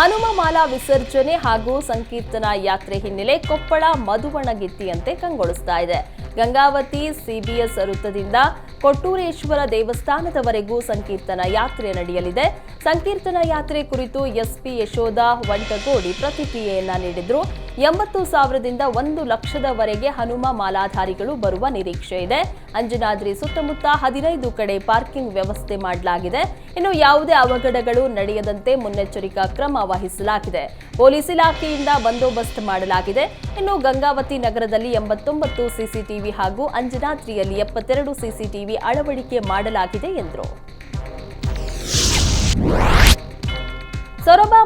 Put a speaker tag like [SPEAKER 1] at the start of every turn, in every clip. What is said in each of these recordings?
[SPEAKER 1] ಹನುಮ ಮಾಲಾ ವಿಸರ್ಜನೆ ಹಾಗೂ ಸಂಕೀರ್ತನ ಯಾತ್ರೆ ಹಿನ್ನೆಲೆ ಕೊಪ್ಪಳ ಮಧುವಣಗಿತ್ತಿಯಂತೆ ಕಂಗೊಳಿಸ್ತಾ ಇದೆ. ಗಂಗಾವತಿ ಸಿಬಿಎಸ್ ವೃತ್ತದಿಂದ ಕೊಟ್ಟೂರೇಶ್ವರ ದೇವಸ್ಥಾನದವರೆಗೂ ಸಂಕೀರ್ತನ ಯಾತ್ರೆ ನಡೆಯಲಿದೆ. ಸಂಕೀರ್ತನ ಯಾತ್ರೆ ಕುರಿತು ಎಸ್ಪಿ ಯಶೋಧ, ವಂಟಗೋಡಿ ಪ್ರತಿಕ್ರಿಯೆಯನ್ನ ನೀಡಿದ್ರು. ಎಂಬತ್ತು ಸಾವಿರದಿಂದ ಒಂದು ಲಕ್ಷದವರೆಗೆ ಹನುಮ ಮಾಲಾಧಾರಿಗಳು ಬರುವ ನಿರೀಕ್ಷೆ ಇದೆ. ಅಂಜನಾದ್ರಿ ಸುತ್ತಮುತ್ತ ಹದಿನೈದು ಕಡೆ ಪಾರ್ಕಿಂಗ್ ವ್ಯವಸ್ಥೆ ಮಾಡಲಾಗಿದೆ. ಇನ್ನು ಯಾವುದೇ ಅವಘಡಗಳು ನಡೆಯದಂತೆ ಮುನ್ನೆಚ್ಚರಿಕಾ ಕ್ರಮ ವಹಿಸಲಾಗಿದೆ. ಪೊಲೀಸ್ ಇಲಾಖೆಯಿಂದ ಬಂದೋಬಸ್ತ್ ಮಾಡಲಾಗಿದೆ. ಇನ್ನು ಗಂಗಾವತಿ ನಗರದಲ್ಲಿ ಎಂಬತ್ತೊಂಬತ್ತು ಸಿಸಿಟಿವಿ ಹಾಗೂ ಅಂಜನಾದ್ರಿಯಲ್ಲಿ ಎಪ್ಪತ್ತೆರಡು ಸಿಸಿಟಿವಿ ಅಳವಡಿಕೆ ಮಾಡಲಾಗಿದೆ ಎಂದರು.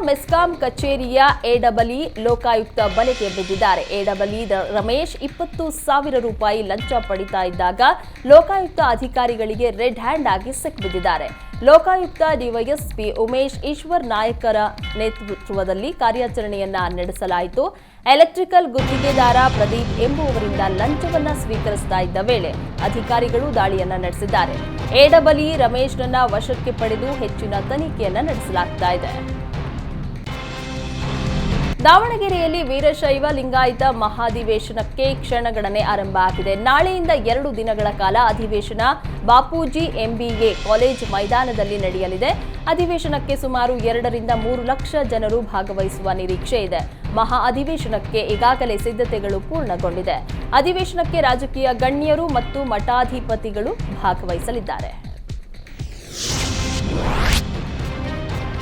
[SPEAKER 1] ಮೆಸ್ಕಾಂ ಕಚೇರಿಯ ಎಡಬಲಿ ಲೋಕಾಯುಕ್ತ ಬಲೆಗೆ ಬಿದ್ದಿದ್ದಾರೆ. ಎಡಬಲಿ ರಮೇಶ್ ಇಪ್ಪತ್ತು ಸಾವಿರ ರೂಪಾಯಿ ಲಂಚ ಪಡಿತಾ ಇದ್ದಾಗ ಲೋಕಾಯುಕ್ತ ಅಧಿಕಾರಿಗಳಿಗೆ ರೆಡ್ ಹ್ಯಾಂಡ್ ಆಗಿ ಸಿಕ್ಬಿದ್ದಿದ್ದಾರೆ ಲೋಕಾಯುಕ್ತ ಡಿವೈಎಸ್ಪಿ ಉಮೇಶ್ ಈಶ್ವರ್ ನಾಯಕರ ನೇತೃತ್ವದಲ್ಲಿ ಕಾರ್ಯಾಚರಣೆಯನ್ನ ನಡೆಸಲಾಯಿತು. ಎಲೆಕ್ಟ್ರಿಕಲ್ ಗುತ್ತಿಗೆದಾರ ಪ್ರದೀಪ್ ಎಂಬುವವರಿಂದ ಲಂಚವನ್ನ ಸ್ವೀಕರಿಸ್ತಾ ಇದ್ದ ವೇಳೆ ಅಧಿಕಾರಿಗಳು ದಾಳಿಯನ್ನ ನಡೆಸಿದ್ದಾರೆ. ಎಡಬಲಿ ರಮೇಶ್ನನ್ನ ವಶಕ್ಕೆ ಪಡೆದು ಹೆಚ್ಚಿನ ತನಿಖೆಯನ್ನ ನಡೆಸಲಾಗ್ತಾ ಇದೆ. ದಾವಣಗೆರೆಯಲ್ಲಿ ವೀರಶೈವ ಲಿಂಗಾಯತ ಮಹಾಧಿವೇಶನಕ್ಕೆ ಕ್ಷಣಗಣನೆ ಆರಂಭ ಆಗಿದೆ. ನಾಳೆಯಿಂದ ಎರಡು ದಿನಗಳ ಕಾಲ ಅಧಿವೇಶನ ಬಾಪೂಜಿ ಎಂಬಿಎ ಕಾಲೇಜ್ ಮೈದಾನದಲ್ಲಿ ನಡೆಯಲಿದೆ. ಅಧಿವೇಶನಕ್ಕೆ ಸುಮಾರು ಎರಡರಿಂದ ಮೂರು ಲಕ್ಷ ಜನರು ಭಾಗವಹಿಸುವ ನಿರೀಕ್ಷೆ ಇದೆ. ಮಹಾ ಅಧಿವೇಶನಕ್ಕೆ ಈಗಾಗಲೇ ಸಿದ್ಧತೆಗಳು ಪೂರ್ಣಗೊಂಡಿದೆ. ಅಧಿವೇಶನಕ್ಕೆ ರಾಜಕೀಯ ಗಣ್ಯರು ಮತ್ತು ಮಠಾಧಿಪತಿಗಳು ಭಾಗವಹಿಸಲಿದ್ದಾರೆ.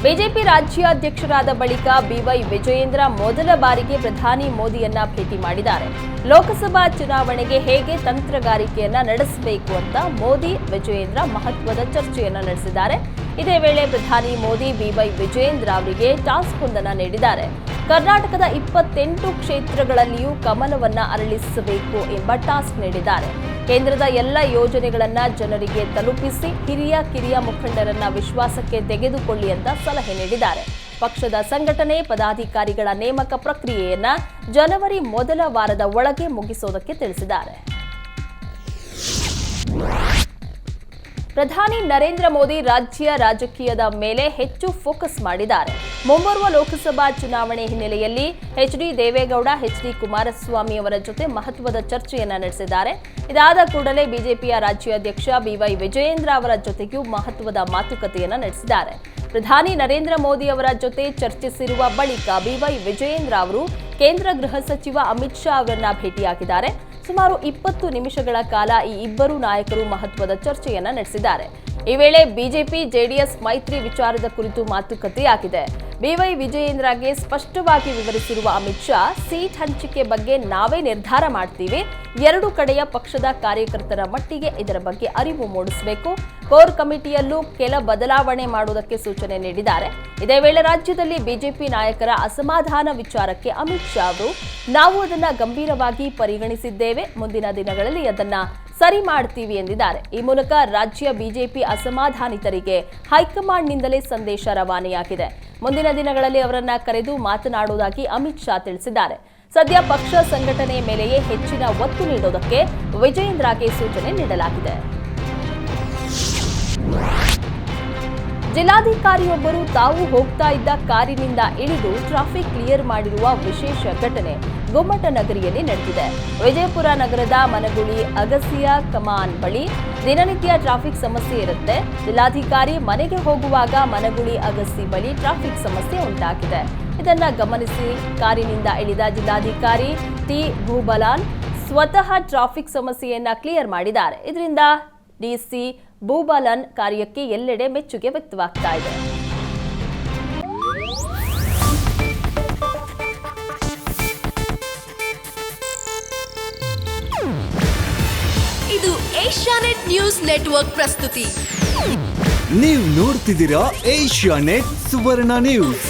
[SPEAKER 1] ಬಿಜೆಪಿ ರಾಜ್ಯಾಧ್ಯಕ್ಷರಾದ ಬಳಿಕ ಬಿವೈ ವಿಜಯೇಂದ್ರ ಮೊದಲ ಬಾರಿಗೆ ಪ್ರಧಾನಿ ಮೋದಿಯನ್ನ ಭೇಟಿ ಮಾಡಿದ್ದಾರೆ. ಲೋಕಸಭಾ ಚುನಾವಣೆಗೆ ಹೇಗೆ ತಂತ್ರಗಾರಿಕೆಯನ್ನ ನಡೆಸಬೇಕು ಅಂತ ಮೋದಿ, ವಿಜಯೇಂದ್ರ ಮಹತ್ವದ ಚರ್ಚೆಯನ್ನ ನಡೆಸಿದ್ದಾರೆ. ಇದೇ ವೇಳೆ ಪ್ರಧಾನಿ ಮೋದಿ, ಬಿವೈ ವಿಜಯೇಂದ್ರ ಅವರಿಗೆ ಟಾಸ್ಕ್ ಒಂದನ್ನ ನೀಡಿದ್ದಾರೆ. ಕರ್ನಾಟಕದ ಇಪ್ಪತ್ತೆಂಟು ಕ್ಷೇತ್ರಗಳಲ್ಲಿಯೂ ಕಮಲವನ್ನ ಅರಳಿಸಬೇಕು ಎಂಬ ಟಾಸ್ಕ್ ನೀಡಿದ್ದಾರೆ. ಕೇಂದ್ರದ ಎಲ್ಲ ಯೋಜನೆಗಳನ್ನ ಜನರಿಗೆ ತಲುಪಿಸಿ ಹಿರಿಯ ಕಿರಿಯ ಮುಖಂಡರನ್ನ ವಿಶ್ವಾಸಕ್ಕೆ ತೆಗೆದುಕೊಳ್ಳಿ ಅಂತ ಸಲಹೆ ನೀಡಿದ್ದಾರೆ. ಪಕ್ಷದ ಸಂಘಟನೆ ಪದಾಧಿಕಾರಿಗಳ ನೇಮಕ ಪ್ರಕ್ರಿಯೆಯನ್ನ ಜನವರಿ ಮೊದಲ ವಾರದ ಒಳಗೆ ಮುಗಿಸೋದಕ್ಕೆ ತಿಳಿಸಿದ್ದಾರೆ. ಪ್ರಧಾನಿ ನರೇಂದ್ರ ಮೋದಿ ರಾಜ್ಯ ರಾಜಕೀಯದ ಮೇಲೆ ಹೆಚ್ಚು ಫೋಕಸ್ ಮಾಡಿದ್ದಾರೆ. ಮುಂಬರುವ ಲೋಕಸಭಾ ಚುನಾವಣೆ ಹಿನ್ನೆಲೆಯಲ್ಲಿ H D Deve Gowda H D Kumaraswamy ಅವರ ಜೊತೆ ಮಹತ್ವದ ಚರ್ಚೆಯನ್ನ ನಡೆಸಿದ್ದಾರೆ. ಇದಾದ ಕೂಡಲೇ ಬಿಜೆಪಿಯ ರಾಜ್ಯಾಧ್ಯಕ್ಷ ಬಿವೈ ವಿಜಯೇಂದ್ರ ಅವರ ಜೊತೆಗೂ ಮಹತ್ವದ ಮಾತುಕತೆಯನ್ನ ನಡೆಸಿದ್ದಾರೆ. ಪ್ರಧಾನಿ ನರೇಂದ್ರ ಮೋದಿ ಅವರ ಜೊತೆ ಚರ್ಚಿಸಿರುವ ಬಳಿಕ ಬಿವೈ ವಿಜಯೇಂದ್ರ ಅವರು ಕೇಂದ್ರ ಗೃಹ ಸಚಿವ ಅಮಿತ್ ಶಾ ಅವರನ್ನ ಭೇಟಿಯಾಗಿದ್ದಾರೆ. ಸುಮಾರು ಇಪ್ಪತ್ತು ನಿಮಿಷಗಳ ಕಾಲ ಈ ಇಬ್ಬರು ನಾಯಕರು ಮಹತ್ವದ ಚರ್ಚೆಯನ್ನ ನಡೆಸಿದ್ದಾರೆ. ಈ ವೇಳೆ ಬಿಜೆಪಿ, ಜೆಡಿಎಸ್ ಮೈತ್ರಿ ವಿಚಾರದ ಕುರಿತು ಮಾತುಕತೆಯಾಗಿದೆ. ಬಿವೈ ವಿಜಯೇಂದ್ರಗೆ ಸ್ಪಷ್ಟವಾಗಿ ವಿವರಿಸಿರುವ ಅಮಿತ್ ಶಾ, ಸೀಟ್ ಹಂಚಿಕೆ ಬಗ್ಗೆ ನಾವೇ ನಿರ್ಧಾರ ಮಾಡ್ತೀವಿ. ಎರಡು ಕಡೆಯ ಪಕ್ಷದ ಕಾರ್ಯಕರ್ತರ ಮಟ್ಟಿಗೆ ಇದರ ಬಗ್ಗೆ ಅರಿವು ಮೂಡಿಸಬೇಕು. ಕೋರ್ ಕಮಿಟಿಯಲ್ಲೂ ಕೆಲ ಬದಲಾವಣೆ ಮಾಡುವುದಕ್ಕೆ ಸೂಚನೆ ನೀಡಿದ್ದಾರೆ. ಇದೇ ವೇಳೆ ರಾಜ್ಯದಲ್ಲಿ ಬಿಜೆಪಿ ನಾಯಕರ ಅಸಮಾಧಾನ ವಿಚಾರಕ್ಕೆ ಅಮಿತ್ ಶಾ ಅವರು, ನಾವು ಅದನ್ನ ಗಂಭೀರವಾಗಿ ಪರಿಗಣಿಸಿದ್ದೇವೆ. ಮುಂದಿನ ದಿನಗಳಲ್ಲಿ ಅದನ್ನ ಸರಿ ಮಾಡ್ತೀವಿ ಎಂದಿದ್ದಾರೆ. ಈ ಮೂಲಕ ರಾಜ್ಯ ಬಿಜೆಪಿ ಅಸಮಾಧಾನಿತರಿಗೆ ಹೈಕಮಾಂಡ್ನಿಂದಲೇ ಸಂದೇಶ ರವಾನೆಯಾಗಿದೆ. ಮುಂದಿನ ದಿನಗಳಲ್ಲಿ ಅವರನ್ನ ಕರೆದು ಮಾತನಾಡುವುದಾಗಿ ಅಮಿತ್ ಶಾ ತಿಳಿಸಿದ್ದಾರೆ. ಸದ್ಯ ಪಕ್ಷ ಸಂಘಟನೆ ಮೇಲೆಯೇ ಹೆಚ್ಚಿನ ಒತ್ತು ನೀಡೋದಕ್ಕೆ ವಿಜಯೇಂದ್ರಗೆ ಸೂಚನೆ ನೀಡಲಾಗಿದೆ. ಜಿಲ್ಲಾಧಿಕಾರಿಯೊಬ್ಬರು ತಾವು ಹೋಗ್ತಾ ಇದ್ದ ಕಾರಿನಿಂದ ಇಳಿದು ಟ್ರಾಫಿಕ್ ಕ್ಲಿಯರ್ ಮಾಡಿರುವ ವಿಶೇಷ ಘಟನೆ ಗೊಮ್ಮಟ ನಗರಿಯಲ್ಲಿ ನಡೆದಿದೆ. ವಿಜಯಪುರ ನಗರದ ಮನಗುಳಿ ಅಗಸಿಯ ಕಮಾನ್ ಬಳಿ ದಿನನಿತ್ಯ ಟ್ರಾಫಿಕ್ ಸಮಸ್ಯೆ ಇರುತ್ತೆ. ಜಿಲ್ಲಾಧಿಕಾರಿ ಮನೆಗೆ ಹೋಗುವಾಗ ಮನಗುಳಿ ಅಗಸಿ ಬಳಿ ಟ್ರಾಫಿಕ್ ಸಮಸ್ಯೆ ಉಂಟಾಗಿದೆ. ಇದನ್ನ ಗಮನಿಸಿ ಕಾರಿನಿಂದ ಇಳಿದ ಜಿಲ್ಲಾಧಿಕಾರಿ ಟಿ ಭೂಬಲಾನ್ ಸ್ವತಃ ಟ್ರಾಫಿಕ್ ಸಮಸ್ಯೆಯನ್ನ ಕ್ಲಿಯರ್ ಮಾಡಿದ್ದಾರೆ. ಇದರಿಂದ ಡಿಸಿ ಭೂಬಲನ್ ಕಾರ್ಯಕ್ಕೆ ಎಲ್ಲೆಡೆ ಮೆಚ್ಚುಗೆ ವ್ಯಕ್ತವಾಗ್ತಾ ಇದೆ.
[SPEAKER 2] ಇದು ಏಷ್ಯಾನೆಟ್ ನ್ಯೂಸ್ ನೆಟ್ವರ್ಕ್ ಪ್ರಸ್ತುತಿ.
[SPEAKER 3] ನೀವು ನೋಡ್ತಿದ್ದೀರಾ ಏಷ್ಯಾ ನೆಟ್ ಸುವರ್ಣ ನ್ಯೂಸ್.